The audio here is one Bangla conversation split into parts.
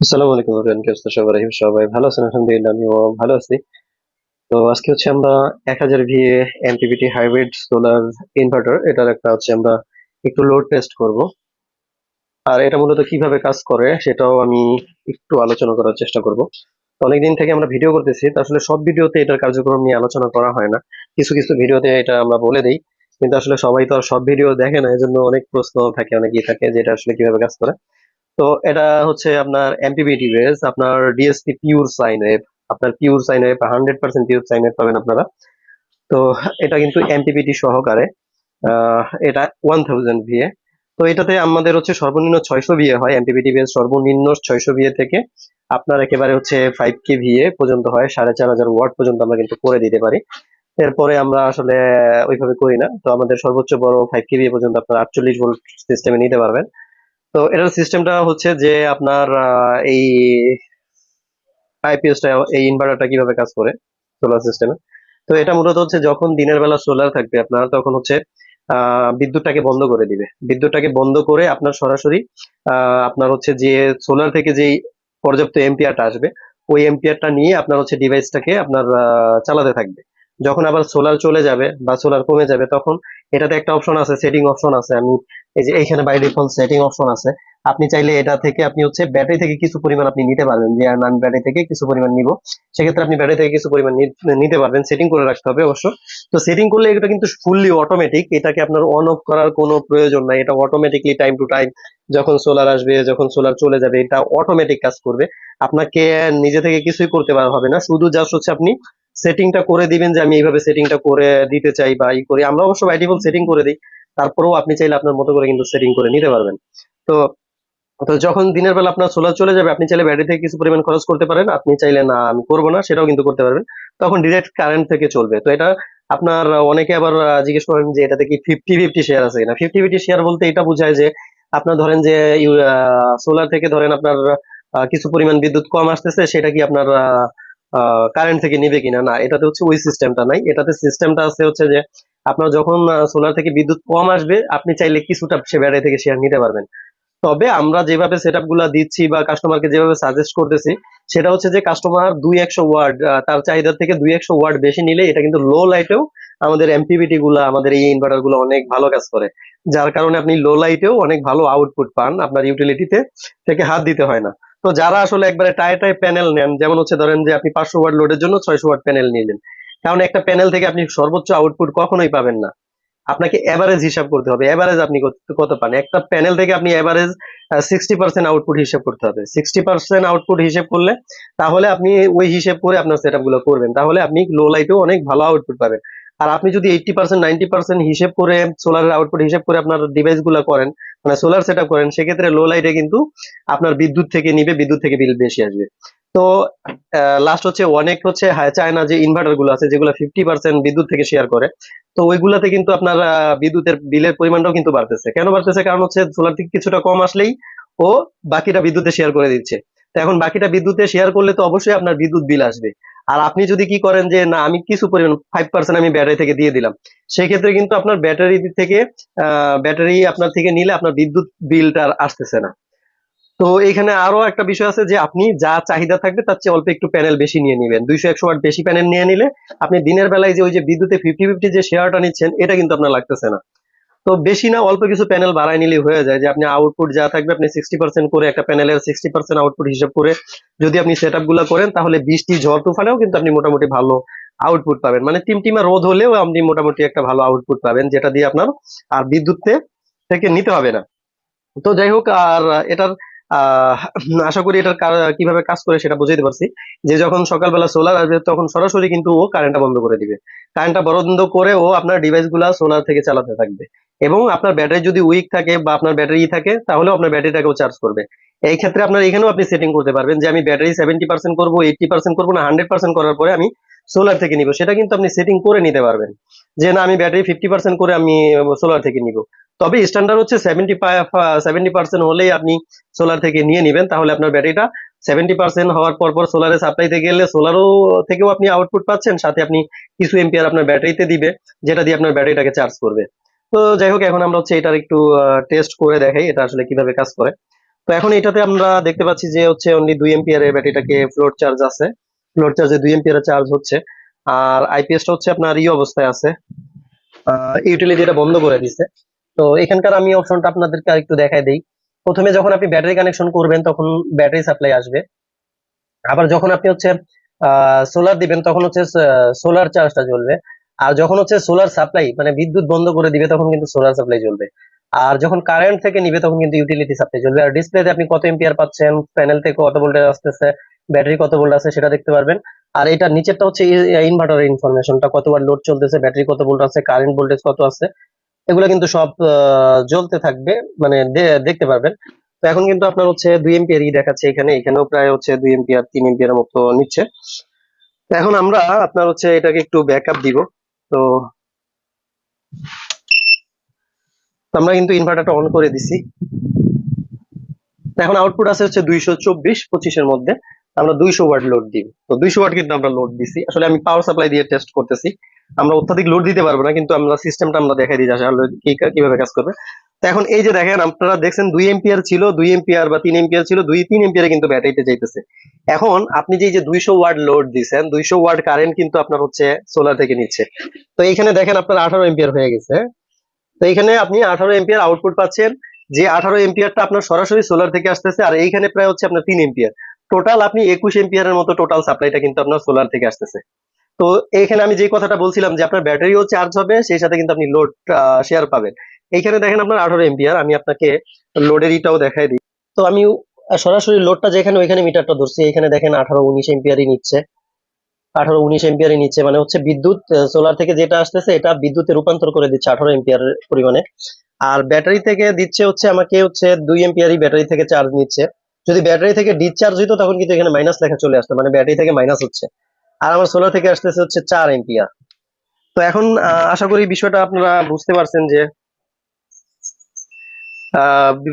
আসসালামু আলাইকুম এভরিওয়ান কি অবস্থা? সবার আশা করি সবাই ভালো আছেন, আলহামদুলিল্লাহ, আমিও ভালো আছি। তো আজকে হচ্ছে আমরা এক হাজার VA MPPT hybrid solar inverter এটার একটা হচ্ছে আমরা একটু লোড টেস্ট করব। আর এটা মূলত কীভাবে কাজ করে, সেটাও আমি একটু আলোচনা করার চেষ্টা করব। অনেকদিন থেকে আমরা ভিডিও করতেছি আসলে সব ভিডিওতে এটার কার্যক্রম নিয়ে আলোচনা করা হয় না। কিছু কিছু ভিডিওতে এটা আমরা বলে দিই, কিন্তু আসলে সবাই তো আর সব ভিডিও দেখে না, এজন্য অনেক প্রশ্ন থাকে, অনেক ই থাকে যে এটা আসলে কীভাবে কাজ করে। তো এটা হচ্ছে আপনার এমপিপিটি বেস আপনার ডিএসপি পিওর সাইন ওয়েভ আপনার pure sine wave hundred percent pure sine wave পাবেন আপনারা। তো এটা কিন্তু এমপিপিটি সহকারে এটা ওয়ান থাউজেন্ড ভিএ তো এটাতে আমাদের হচ্ছে সর্বনিম্ন ছয়শো ভিএ হয় এমপিপিটি বেস সর্বনিম্ন ছয়শো ভিএ থেকে আপনার একেবারে হচ্ছে ফাইভ কে ভিএ পর্যন্ত হয়, সাড়ে চার হাজার ওয়াট পর্যন্ত আমরা কিন্তু করে দিতে পারি। এরপরে আমরা আসলে ওইভাবে করি না, তো আমাদের সর্বোচ্চ বড় ফাইভ কে ভিএ পর্যন্ত আপনার আটচল্লিশ ভোল্ট সিস্টেমে নিতে পারবেন। তো এটার সিস্টেমটা হচ্ছে যে আপনার এই আইপিএসটা এই ইনভার্টারটা কীভাবে কাজ করে সোলার সিস্টেমে তো এটা মূলত হচ্ছে যখন দিনের বেলা সোলার থাকবে আপনার, তখন হচ্ছে বিদ্যুৎটাকে বন্ধ করে দিবে। বিদ্যুৎটাকে বন্ধ করে আপনার সরাসরি আপনার হচ্ছে যে সোলার থেকে যেই পর্যাপ্ত এম্পিয়ারটা আসবে, ওই এম্পিয়ারটা নিয়ে আপনার হচ্ছে ডিভাইসটাকে আপনার চালাতে থাকবে। যখন আবার সোলার চলে যাবে বা সোলার কমে যাবে, তখন এটাতে একটা অপশন আছে সেটিং অপশন আছে। আমি এই যে এইখানে বাই ডিফল্ট সেটিং অপশন আছে, আপনি চাইলে এটা থেকে আপনি হচ্ছে ব্যাটারি থেকে কিছু পরিমাণ আপনি নিতে পারবেন, যে আমি ব্যাটারি থেকে কিছু পরিমাণ নিব। সেক্ষেত্রে আপনি ব্যাটারি থেকে কিছু পরিমাণ নিতে পারবেন সেটিং করে রাখতে হবে অবশ্য। তো সেটিং করলে এটা কিন্তু ফুললি অটোমেটিক এটাকে আপনার অন অফ করার কোনো প্রয়োজন নাই, এটা অটোমেটিকলি টাইম টু টাইম যখন সোলার আসবে, যখন সোলার চলে যাবে, এটা অটোমেটিক কাজ করবে। আপনাকে নিজে থেকে কিছুই করতে পারা হবে না, শুধু জাস্ট হচ্ছে আপনি সেটিংটা করে দিবেন যে আমি এইভাবে সেটিংটা করে দিতে চাই বা ই করি। আমরা অবশ্য বাই ডিফল্ট সেটিং করে দিই তারপরেও আপনি চাইলে আপনার মতো করে কিন্তু সেটিং করে নিতে পারবেন। তো তো যখন দিনের বেলা আপনার সোলার চলে যাবে, আপনি চাইলে ব্যাটারি থেকে কিছু পরিমাণ খরচ করতে পারেন। আপনি চাইলে না, আমি করব না, সেটাও কিন্তু করতে পারবেন। তখন ডিরেক্ট কারেন্ট থেকে চলবে। তো এটা আপনার, অনেকে আবার জিজ্ঞেস করেন যে এটাতে কি ফিফটি ফিফটি শেয়ার আছে কিনা? ফিফটি ফিফটি শেয়ার বলতে এটা বোঝায় যে আপনার ধরেন যে সোলার থেকে ধরেন আপনার কিছু পরিমাণ বিদ্যুৎ কম আসতেছে, সেটা কি আপনার কারেন্ট থেকে নিবে কিনা? না, এটাতে হচ্ছে ওই সিস্টেমটা নাই। এটাতে সিস্টেমটা আছে হচ্ছে যে আপনার যখন সোলার থেকে বিদ্যুৎ কম আসবে, আপনি চাইলে কিছুটা সে ব্যাটারি থেকে শেয়ার নিতে পারবেন। তবে আমরা যেভাবে সেট দিচ্ছি বা কাস্টমারকে যেভাবে সাজেস্ট করতেছি, সেটা হচ্ছে যে কাস্টমার দুই একশো ওয়ার্ড তার চাহিদা থেকে দুই একশো ওয়ার্ড বেশি নিলে এটা কিন্তু লো লাইটেও আমাদের এমপিবিটি গুলা, আমাদের এই ইনভার্টারগুলো অনেক ভালো কাজ করে। যার কারণে আপনি লো লাইটেও অনেক ভালো আউটপুট পান, আপনার ইউটিলিটিতে থেকে হাত দিতে হয় না। তো যারা আসলে একবারে টায় টায় প্যানেল নেন, যেমন হচ্ছে ধরেন যে আপনি পাঁচশো ওয়ার্ড লোডের জন্য ছয়শো ওয়ার্ড প্যানেল নিলেন কারণ একটা প্যানেল থেকে আপনি সর্বোচ্চ আউটপুট কখনোই পাবেন না। আপনাকে এভারেজ হিসাব করতে হবে। এভারেজ আপনি কত- পান? একটা প্যানেল থেকে আপনি এভারেজ সিক্সটি পার্সেন্ট আউটপুট হিসাব করতে হবে। সিক্সটি পার্সেন্ট আউটপুট হিসেব করলে তাহলে আপনি ওই হিসেব করে আপনার সেটগুলো করবেন। তাহলে আপনি লো লাইটেও অনেক ভালো আউটপুট পাবেন। আর আপনি যদি এইটটি পার্সেন্ট নাইনটি পার্সেন্ট হিসেব করে সোলারের আউটপুট হিসেব করে আপনার ডিভাইসগুলো করেন মানে সোলার সেট করেন, সেক্ষেত্রে লো লাইটে কিন্তু আপনার বিদ্যুৎ থেকে নিবে, বিদ্যুৎ থেকে বিল বেশি আসবে। তো লাস্ট হচ্ছে অনেক হচ্ছে চায়না যে ইনভার্টারগুলো আছে, যেগুলো ফিফটি পার্সেন্ট বিদ্যুৎ থেকে শেয়ার করে, তো ওইগুলাতে কিন্তু আপনার বিদ্যুতের বিলের পরিমাণটাও কিন্তু বাড়তেছে। কেন বাড়তেছে? কারণ হচ্ছে সোলার থেকে কিছুটা কম আসলেই ও বাকিটা বিদ্যুতে শেয়ার করে দিচ্ছে। তো এখন বাকিটা বিদ্যুতে শেয়ার করলে তো অবশ্যই আপনার বিদ্যুৎ বিল আসবে। আর আপনি যদি কি করেন যে, না, আমি কিছু পরিমাণ ফাইভ পার্সেন্ট আমি ব্যাটারি থেকে দিয়ে দিলাম সেই ক্ষেত্রে কিন্তু আপনার ব্যাটারি থেকে ব্যাটারি আপনার থেকে নিলে আপনার বিদ্যুৎ বিলটা আসতেছে না। তো এখানে আরও একটা বিষয় আছে যে আপনি যা চাহিদা থাকবে তার চেয়ে অল্প একটু প্যানেল বেশি নিয়ে নিবেন। দুইশো একশো ওয়াট বেশি প্যানেল নিয়ে নিলে আপনি দিনের বেলায় যে ওই যে বিদ্যুতে ফিফটি ফিফটি যে শেয়ারটা নিচ্ছেন, এটা কিন্তু আপনার লাগতেছে না। তো বেশি না, অল্প কিছু প্যানেল বাড়ায় নিলে হয়ে যায় যে আপনি আউটপুট যা থাকবে আপনি সিক্সটি পার্সেন্ট করে একটা প্যানেলের সিক্সটি পার্সেন্ট আউটপুট হিসাব করে যদি আপনি সেটগুলা করেন তাহলে বৃষ্টি, ঝড়, তুফানেও কিন্তু আপনি মোটামুটি ভালো আউটপুট পাবেন। মানে টিমটিমা রোদ হলেও আপনি মোটামুটি একটা ভালো আউটপুট পাবেন, যেটা দিয়ে আপনার আর বিদ্যুৎ থেকে নিতে হবে না। তো যাই হোক, আর এটার আশা করি এটার কীভাবে কাজ করে সেটা বুঝাইতে পারছি। যে যখন সকালবেলা সোলার আসবে, তখন সরাসরি কিন্তু ও কারেন্টটা বন্ধ করে দিবে। কারেন্টটা বন্ধ করে ও আপনার ডিভাইসগুলা সোলার থেকে চালাতে থাকবে। এবং আপনার ব্যাটারি যদি উইক থাকে বা আপনার ব্যাটারি থাকে, তাহলেও আপনার ব্যাটারিটাকেও চার্জ করবে। এই ক্ষেত্রে আপনার এখানেও আপনি সেটিং করতে পারবেন যে আমি ব্যাটারি সেভেন্টি পার্সেন্ট করব এইটটি পার্সেন্ট করব না হান্ড্রেড পার্সেন্ট করার পরে আমি সোলার থেকে নিব। সেটা কিন্তু আপনি সেটিং করে নিতে পারবেন। যে না, আমি ব্যাটারি ফিফটি পার্সেন্ট করে আমি সোলার থেকে নিব। তবে স্ট্যান্ডার্ড হচ্ছে সেভেন্টি সেভেন্টি পার্সেন্ট হলেই আপনি সোলার থেকে নিয়ে নেবেন। তাহলে আপনার ব্যাটারিটা সেভেন্টি পার্সেন্ট হওয়ার পর পর সোলারে সাপ্লাইতে গেলে সোলারও থেকেও আপনি আউটপুট পাচ্ছেন। সাথে আপনি কিছু এম্পিয়ার আপনার ব্যাটারিতে দিবে, যেটা দিয়ে আপনার ব্যাটারিটাকে চার্জ করবে। তো যাই হোক, এখন আমরা হচ্ছে এটার একটু টেস্ট করে দেখাই এটা আসলে কীভাবে কাজ করে। তো এখন এটাতে আমরা দেখতে পাচ্ছি যে হচ্ছে অনলি দুই এম্পিয়ার এর ব্যাটারিটাকে ফ্লোর চার্জ আছে। ফ্লোর চার্জে দুই এম্পিয়ার চার্জ হচ্ছে। আর আইপিএসটা হচ্ছে আপনার ই অবস্থায় আছে। ইউটিলিটিটা বন্ধ করে দিছে। তো এখানকার আমি অপশনটা আপনাদেরকে আরেকটু দেখাই দেই। প্রথমে যখন আপনি ব্যাটারি কানেকশন করবেন, তখন ব্যাটারি সাপ্লাই আসবে। আবার যখন আপনি হচ্ছে সোলার দিবেন, তখন হচ্ছে সোলার চার্জটা জ্বলবে। আর যখন হচ্ছে সোলার সাপ্লাই মানে বিদ্যুৎ বন্ধ করে দিবে, তখন কিন্তু সোলার সাপ্লাই জ্বলবে। আর যখন কারেন্ট থেকে নিবে, তখন কিন্তু ইউটিলিটি সাপ্লাই জ্বলবে। আর ডিসপ্লেতে আপনি কত এম্পিয়ার পাচ্ছেন? প্যানেল থেকে কত ভোল্টেজ আসতেছে। ব্যাটারি কত ভোল্ট আছে সেটা দেখতে পারবেন। আর এটা নিচেরটা হচ্ছে ইনভার্টারের ইনফরমেশনটা কতবার লোড চলতেছে, ব্যাটারি কত ভোল্ট আছে কারেন্ট ভোল্টেজ কত আছে, এগুলো কিন্তু সব জ্বলতে থাকবে মানে দেখতে পারবেন। তো এখন কিন্তু আপনার হচ্ছে দুই এম্পিয়ার ই দেখাচ্ছে এখানে, এখানেও প্রায় হচ্ছে দুই এম্পিয়ার তিন এম্পিয়ার মতো নিচ্ছে। এখন আমরা আপনার হচ্ছে এটাকে একটু ব্যাকআপ দিব। তো আমরা কিন্তু ইনভার্টারটা অন করে দিছি। এখন আউটপুট আছে হচ্ছে দুইশো চব্বিশ পঁচিশের মধ্যে। আমরা দুইশো ওয়াট লোড দিব তো দুইশো ওয়াট কিন্তু আমরা লোড দিছি। আসলে আমি পাওয়ার সাপ্লাই দিয়ে টেস্ট করতেছি। আমরা অত্যাধিক লোড দিতে পারব না, কিন্তু আমরা সিস্টেমটা আমরা দেখাই দিই আসলে কীভাবে কাজ করবে। তো এখন এই যে দেখেন, আপনারা দেখছেন দুই এম্পিয়ার ছিল, দুই এম্পিয়ার বা তিন এম্পিয়ার ছিল, দুই তিন এম্পিয়ারে কিন্তু ব্যাটারিতে যাইতেছে। এখন আপনি যে যে দুইশো ওয়াট লোড দিচ্ছেন দুইশো ওয়াট কারেন্ট কিন্তু আপনার হচ্ছে সোলার থেকে নিচ্ছে। তো এখানে দেখেন আপনার আঠারো এম্পিয়ার হয়ে গেছে। তো এখানে আপনি আঠারো এম্পিয়ার আউটপুট পাচ্ছেন। যে আঠারো এম্পিয়ারটা আপনার সরাসরি সোলার থেকে আসতেছে, আর এইখানে প্রায় হচ্ছে আপনার তিন এম্পিয়ার টোটাল আপনি একুশ এম্পিয়ারের মতো টোটাল সাপ্লাইটা কিন্তু আপনার সোলার থেকে আসতেছে। তো এখানে আমি যে কথাটা বলছিলাম যে আপনার ব্যাটারিও চার্জ হবে, সেই সাথে কিন্তু আপনি লোড শেয়ার পাবেন। এইখানে দেখেন আপনার আঠারো এম্পিয়ার আমি আপনাকে লোডের ইটাও দেখাই দিই। তো আমি সরাসরি লোডটা যেখানে ওইখানে মিটারটা ধরছি, এখানে দেখেন আঠারো উনিশ এম্পিয়ারই নিচ্ছে। আঠারো উনিশ এম্পিয়ারই নিচ্ছে মানে হচ্ছে বিদ্যুৎ সোলার থেকে যেটা আসতেছে, এটা বিদ্যুতে রূপান্তর করে দিচ্ছে আঠারো এম্পিয়ার পরিমাণে। আর ব্যাটারি থেকে দিচ্ছে হচ্ছে আমাকে হচ্ছে দুই এম্পিয়ারই ব্যাটারি থেকে চার্জ নিচ্ছে। যদি ব্যাটারি থেকে ডিসচার্জ হইতো, তখন কিন্তু এখানে মাইনাস লেখা চলে আসতো মানে ব্যাটারি থেকে মাইনাস হচ্ছে। আর আমার সোলার থেকে আসতেছে হচ্ছে চার এম্পিয়ার তো এখন আশা করি বিষয়টা আপনারা বুঝতে পারছেন যে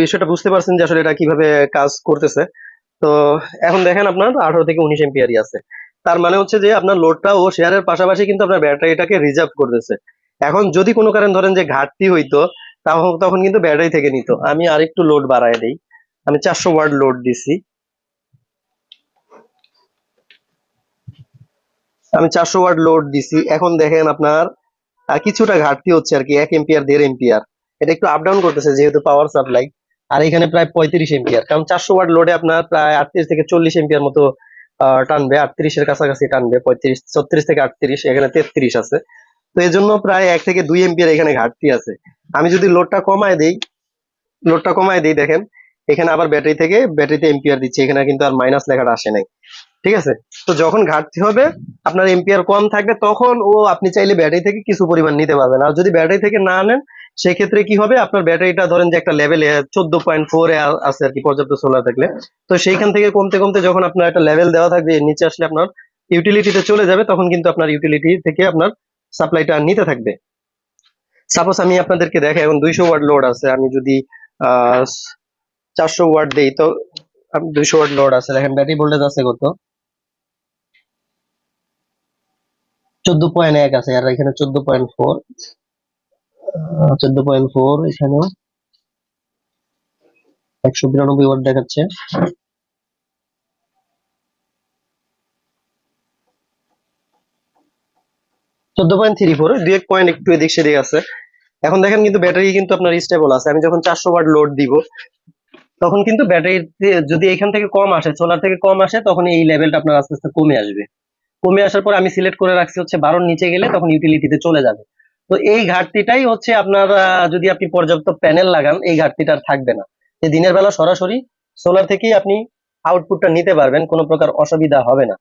বিষয়টা বুঝতে পারছেন যে আসলে এটা কীভাবে কাজ করতেছে। তো এখন দেখেন আপনার আঠারো থেকে উনিশ এম্পিয়ারই আছে। তার মানে হচ্ছে যে আপনার লোডটা ও শেয়ারের পাশাপাশি কিন্তু আপনার ব্যাটারিটাকে রিজার্ভ করতেছে। এখন যদি কোনো কারণ ধরেন যে ঘাটতি হইতো তখন কিন্তু ব্যাটারি থেকে নিত। আমি আরেকটু লোড বাড়ায় দিই। আমি চারশো ওয়ার্ড লোড দিছি। আমি চারশো ওয়ার্ড লোড দিছি। এখন দেখেন আপনার কিছুটা ঘাটতি হচ্ছে আর কি, এক এম্পিয়ার, দেড় এম্পিয়ার। এটা একটু আপ ডাউন করতেছে যেহেতু পাওয়ার সাপ্লাই আর এখানে প্রায় পঁয়ত্রিশ এম্পিয়ার। কারণ চারশো ওয়ার্ড লোডে আপনার প্রায় আটত্রিশ থেকে চল্লিশ এম্পিয়ার মতো টানবে। আটত্রিশের কাছাকাছি টানবে, পঁয়ত্রিশ, ছত্রিশ থেকে আটত্রিশ, এখানে তেত্রিশ আছে। তো এই জন্য প্রায় এক থেকে দুই এম্পিয়ার এখানে ঘাটতি আছে। আমি যদি লোডটা কমায় দিই লোডটা কমায় দিই, দেখেন এখানে আবার ব্যাটারি থেকে ব্যাটারিতে এম্পিয়ার দিচ্ছে, এখানে কিন্তু আর মাইনাস লেখাটা আসে নাই। ঠিক আছে? তো যখন ঘাটতি হবে, আপনার এম্পিয়ার কম থাকবে, তখন ও আপনি চাইলে ব্যাটারি থেকে কিছু পরিমাণ নিতে পারবেন। আর যদি ব্যাটারি থেকে না নেন, সেক্ষেত্রে কি হবে? আপনার ব্যাটারিটা ধরেন যে একটা লেভেলে চোদ্দ পয়েন্ট ফোর আছে আর কি, পর্যাপ্ত সোলার থাকলে। তো সেইখান থেকে কমতে কমতে যখন আপনার একটা লেভেল দেওয়া থাকবে, নিচে আসলে আপনার ইউটিলিটিতে চলে যাবে, তখন কিন্তু আপনার ইউটিলিটি থেকে আপনার সাপ্লাইটা নিতে থাকবে। সাপোজ আমি আপনাদেরকে দেখাই, এখন দুইশো ওয়াট লোড আছে, আমি যদি, আহ চারশো ওয়াট দেই, তো দুইশো ওয়াট লোড আছে, দেখেন ব্যাটারি ভোল্টেজ আছে কত? চোদ্দ পয়েন্ট এক আছে, আর এখানে চোদ্দ পয়েন্ট ফোর চোদ্দ পয়েন্ট ফোর এখানেও একশো বিরানব্বই ওয়াট দেখাচ্ছে। চোদ্দ পয়েন্ট থ্রি ফোর দুই এক পয়েন্ট একটু এদিক সেদিক আছে। এখন দেখেন কিন্তু ব্যাটারি কিন্তু আপনার স্টেবল আছে, আমি যখন চারশো ওয়াট লোড দিব তখন কিন্তু ব্যাটারি যদি এখান থেকে কম আসে সোলার থেকে কম আসে, তখন এই লেভেলটা আপনার আস্তে আস্তে কমে আসবে। কমে আসার পর আমি সিলেক্ট করে রাখছি হচ্ছে বারোর নিচে গেলে তখন ইউটিলিটিতে চলে যাবে। তো এই ঘাটতিটাই হচ্ছে আপনার যদি আপনি পর্যাপ্ত প্যানেল লাগান, এই ঘাটতিটা থাকবে না। যে দিনের বেলা সরাসরি সোলার থেকেই আপনি আউটপুটটা নিতে পারবেন, কোনো প্রকার অসুবিধা হবে না।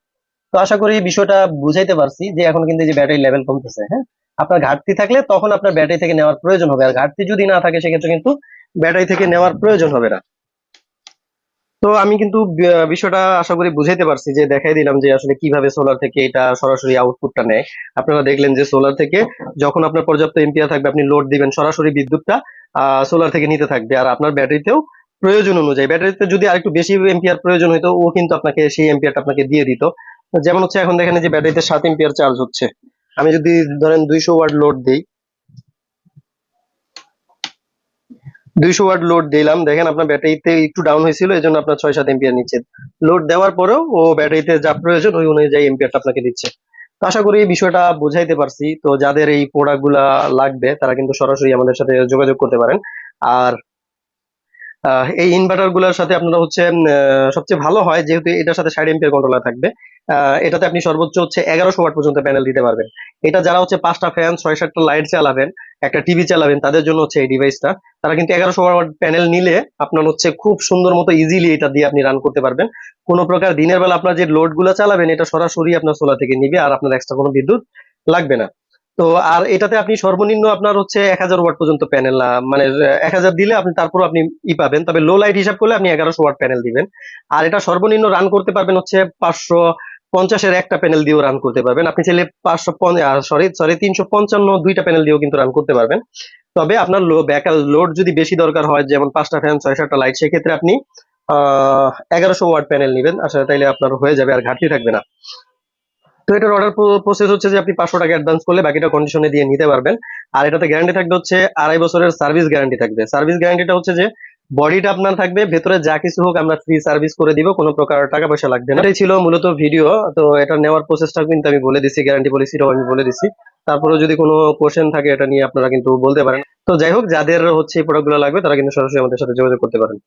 তো আশা করি বিষয়টা বুঝাইতে পারছি যে এখন কিন্তু যে ব্যাটারি লেভেল কমতেছে হ্যাঁ? আপনার ঘাটতি থাকলে তখন আপনার ব্যাটারি থেকে নেওয়ার প্রয়োজন হবে। আর ঘাটতি যদি না থাকে, সেক্ষেত্রে কিন্তু ব্যাটারি থেকে নেওয়ার প্রয়োজন হবে না। তো আমি কিন্তু বিষয়টা আশা করি বুঝাইতে পারছি যে দেখাই দিলাম যে আসলে কীভাবে সোলার থেকে এটা সরাসরি আউটপুটটা নেয়। আপনারা দেখলেন যে সোলার থেকে যখন আপনার পর্যাপ্ত এম্পিয়ার থাকবে, আপনি লোড দিবেন সরাসরি বিদ্যুৎটা সোলার থেকে নিতে থাকবে। আর আপনার ব্যাটারিতেও প্রয়োজন অনুযায়ী, ব্যাটারিতে যদি আরেকটু বেশি এম্পিয়ার প্রয়োজন হতো ও কিন্তু আপনাকে সেই এম্পিয়ারটা আপনাকে দিয়ে দিত। যেমন হচ্ছে এখন দেখেন যে ব্যাটারিতে সাত এম্পিয়ার চার্জ হচ্ছে। আমি যদি ধরেন দুইশো ওয়াট লোড দিই দুইশো ওয়াট লোড দিলাম। দেখেন আপনার ব্যাটারিতে একটু ডাউন হয়েছিল এই জন্য আপনার ছয় সাত এম্পিয়ার নিচ্ছে। লোড দেওয়ার পরেও ও ব্যাটারিতে যা প্রয়োজন, ওই অনুযায়ী এম্পিয়ারটা আপনাকে দিচ্ছে। আশা করি এই বিষয়টা বুঝাইতে পারছি। তো যাদের এই প্রোডাক্টগুলা লাগবে, তারা কিন্তু সরাসরি আমাদের সাথে যোগাযোগ করতে পারেন। আর এই ইনভার্টারগুলোর সাথে আপনারা হচ্ছে সবচেয়ে ভালো হয় যেহেতু এটার সাথে ষাট এম্পিয়ার কন্ট্রোলার থাকবে। এটাতে আপনি সর্বোচ্চ হচ্ছে এগারোশো ওয়াট পর্যন্ত প্যানেল দিতে পারবেন। এটা যারা হচ্ছে পাঁচটা ফ্যান ছয় সাতটা লাইট চালাবেন, একটা টিভি চালাবেন, তাদের জন্য হচ্ছে এই ডিভাইসটা তারা কিন্তু এগারোশো ওয়াট প্যানেল নিলে আপনার হচ্ছে খুব সুন্দর মতো ইজিলি এটা দিয়ে আপনি রান করতে পারবেন। কোনো প্রকার দিনের বেলা আপনার যে লোডগুলো চালাবেন, এটা সরাসরি আপনার সোলা থেকে নিবে আর আপনার এক্সট্রা কোনো বিদ্যুৎ লাগবে না। তো আর এটাতে আপনি সর্বনিম্ন আপনার হচ্ছে এক হাজার ওয়াট পর্যন্ত প্যানেল মানে এক হাজার দিলে আপনি তারপর আপনি ই পাবেন। তবে লো লাইট হিসাব করলে আপনি এগারোশো ওয়াট প্যানেল দিবেন। আর এটা সর্বনিম্ন রান করতে পারবেন হচ্ছে পাঁচশো পঞ্চাশের একটা প্যানেল দিয়েও রান করতে পারবেন। আপনি চাইলে পাঁচশো সরি সরি তিনশো পঞ্চান্ন দুইটা প্যানেল দিয়েও কিন্তু রান করতে পারবেন। তবে আপনার লো ব্যাকাল লোড যদি বেশি দরকার হয়, যেমন পাঁচটা ফ্যান ছয় সাতটা লাইট সেক্ষেত্রে আপনি, আহ, এগারোশো ওয়াট প্যানেল নেবেন। আসলে তাইলে আপনার হয়ে যাবে আর ঘাটতি থাকবে না। তো এটার অর্ডার প্রসেস হচ্ছে যে আপনি পাঁচশো টাকা অ্যাডভান্স করলে বাকিটা কন্ডিশনে দিয়ে নিতে পারবেন। আর এটাতে গ্যারান্টি থাকবে হচ্ছে আড়াই বছরের সার্ভিস গ্যারান্টি থাকবে। সার্ভিস গ্যারান্টিটা হচ্ছে যে বডিটা আপনার থাকবে, ভেতরে যা কিছু হোক আমরা ফ্রি সার্ভিস করে দিব, কোনো প্রকার টাকা পয়সা লাগবে না। এটাই ছিল মূলত ভিডিও তো এটা নেওয়ার প্রসেসটা কিন্তু আমি বলে দিছি গ্যারান্টি পলিসিটাও আমি বলে দিছি। তারপরে যদি কোনো কোশ্চেন থাকে এটা নিয়ে আপনারা কিন্তু বলতে পারেন। তো যাই হোক, যাদের হচ্ছে এই প্রোডাক্টগুলো লাগবে তারা কিন্তু সরাসরি আমাদের সাথে যোগাযোগ করতে পারেন।